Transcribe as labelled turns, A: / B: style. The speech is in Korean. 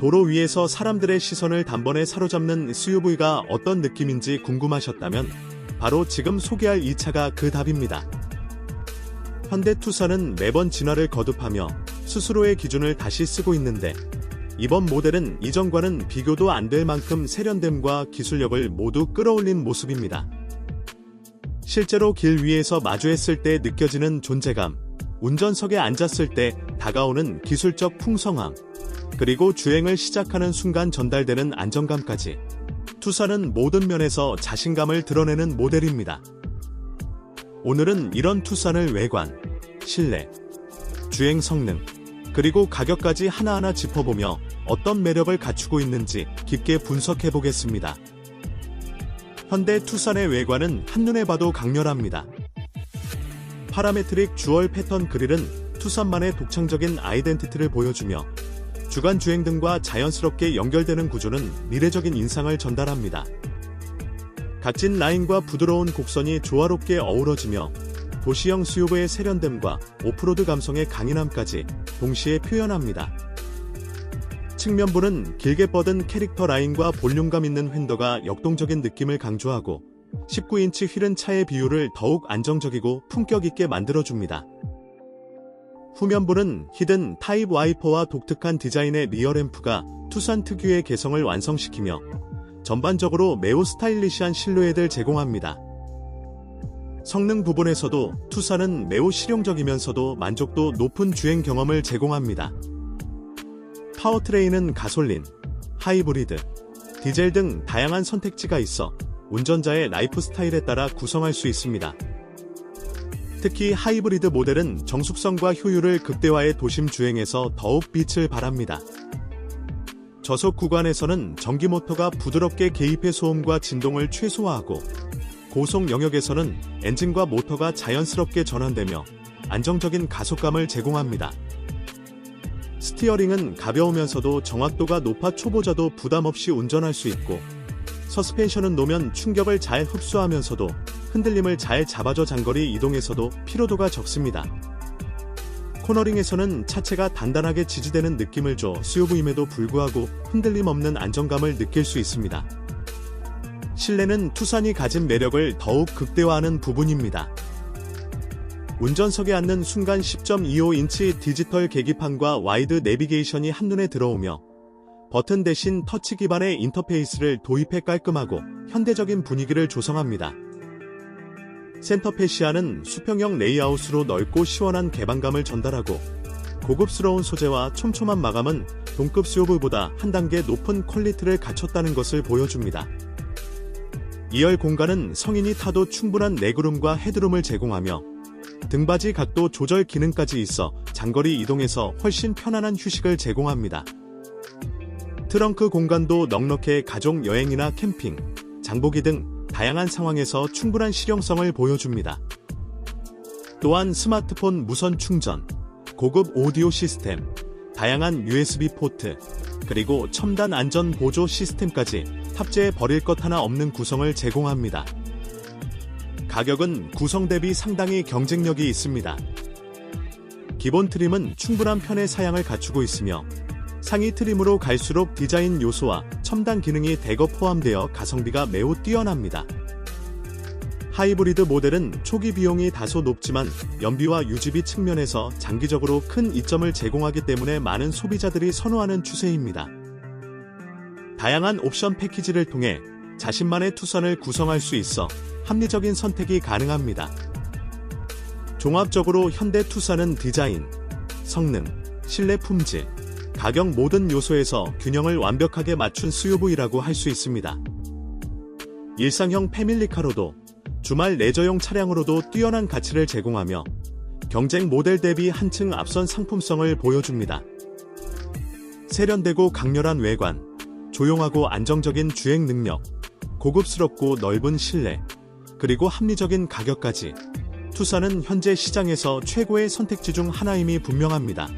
A: 도로 위에서 사람들의 시선을 단번에 사로잡는 SUV가 어떤 느낌인지 궁금하셨다면 바로 지금 소개할 이 차가 그 답입니다. 현대 투싼은 매번 진화를 거듭하며 스스로의 기준을 다시 쓰고 있는데 이번 모델은 이전과는 비교도 안 될 만큼 세련됨과 기술력을 모두 끌어올린 모습입니다. 실제로 길 위에서 마주했을 때 느껴지는 존재감, 운전석에 앉았을 때 다가오는 기술적 풍성함, 그리고 주행을 시작하는 순간 전달되는 안정감까지 투싼은 모든 면에서 자신감을 드러내는 모델입니다. 오늘은 이런 투싼을 외관, 실내, 주행 성능, 그리고 가격까지 하나하나 짚어보며 어떤 매력을 갖추고 있는지 깊게 분석해 보겠습니다. 현대 투싼의 외관은 한눈에 봐도 강렬합니다. 파라메트릭 주얼 패턴 그릴은 투싼만의 독창적인 아이덴티티를 보여주며 주간 주행 등과 자연스럽게 연결되는 구조는 미래적인 인상을 전달합니다. 각진 라인과 부드러운 곡선이 조화롭게 어우러지며 도시형 SUV의 세련됨과 오프로드 감성의 강인함까지 동시에 표현합니다. 측면부는 길게 뻗은 캐릭터 라인과 볼륨감 있는 휀더가 역동적인 느낌을 강조하고 19인치 휠은 차의 비율을 더욱 안정적이고 품격 있게 만들어줍니다. 후면부는 히든 타입 와이퍼와 독특한 디자인의 리어램프가 투싼 특유의 개성을 완성시키며 전반적으로 매우 스타일리시한 실루엣을 제공합니다. 성능 부분에서도 투싼은 매우 실용적이면서도 만족도 높은 주행 경험을 제공합니다. 파워트레인은 가솔린, 하이브리드, 디젤 등 다양한 선택지가 있어 운전자의 라이프 스타일에 따라 구성할 수 있습니다. 특히 하이브리드 모델은 정숙성과 효율을 극대화해 도심 주행에서 더욱 빛을 발합니다. 저속 구간에서는 전기 모터가 부드럽게 개입해 소음과 진동을 최소화하고 고속 영역에서는 엔진과 모터가 자연스럽게 전환되며 안정적인 가속감을 제공합니다. 스티어링은 가벼우면서도 정확도가 높아 초보자도 부담 없이 운전할 수 있고 서스펜션은 노면 충격을 잘 흡수하면서도 흔들림을 잘 잡아줘 장거리 이동에서도 피로도가 적습니다. 코너링에서는 차체가 단단하게 지지되는 느낌을 줘 SUV임에도 불구하고 흔들림 없는 안정감을 느낄 수 있습니다. 실내는 투싼이 가진 매력을 더욱 극대화하는 부분입니다. 운전석에 앉는 순간 10.25인치 디지털 계기판과 와이드 내비게이션이 한눈에 들어오며 버튼 대신 터치 기반의 인터페이스를 도입해 깔끔하고 현대적인 분위기를 조성합니다. 센터 페시아는 수평형 레이아웃으로 넓고 시원한 개방감을 전달하고 고급스러운 소재와 촘촘한 마감은 동급 SUV보다 한 단계 높은 퀄리티를 갖췄다는 것을 보여줍니다. 2열 공간은 성인이 타도 충분한 레그룸과 헤드룸을 제공하며 등받이 각도 조절 기능까지 있어 장거리 이동에서 훨씬 편안한 휴식을 제공합니다. 트렁크 공간도 넉넉해 가족 여행이나 캠핑, 장보기 등 다양한 상황에서 충분한 실용성을 보여줍니다. 또한 스마트폰 무선 충전, 고급 오디오 시스템, 다양한 USB 포트, 그리고 첨단 안전 보조 시스템까지 탑재해 버릴 것 하나 없는 구성을 제공합니다. 가격은 구성 대비 상당히 경쟁력이 있습니다. 기본 트림은 충분한 편의 사양을 갖추고 있으며 상위 트림으로 갈수록 디자인 요소와 첨단 기능이 대거 포함되어 가성비가 매우 뛰어납니다. 하이브리드 모델은 초기 비용이 다소 높지만 연비와 유지비 측면에서 장기적으로 큰 이점을 제공하기 때문에 많은 소비자들이 선호하는 추세입니다. 다양한 옵션 패키지를 통해 자신만의 투선을 구성할 수 있어 합리적인 선택이 가능합니다. 종합적으로 현대 투싼은 디자인, 성능, 실내 품질, 가격 모든 요소에서 균형을 완벽하게 맞춘 SUV라고 할 수 있습니다. 일상형 패밀리카로도 주말 레저용 차량으로도 뛰어난 가치를 제공하며 경쟁 모델 대비 한층 앞선 상품성을 보여줍니다. 세련되고 강렬한 외관, 조용하고 안정적인 주행 능력, 고급스럽고 넓은 실내, 그리고 합리적인 가격까지 투싼은 현재 시장에서 최고의 선택지 중 하나임이 분명합니다.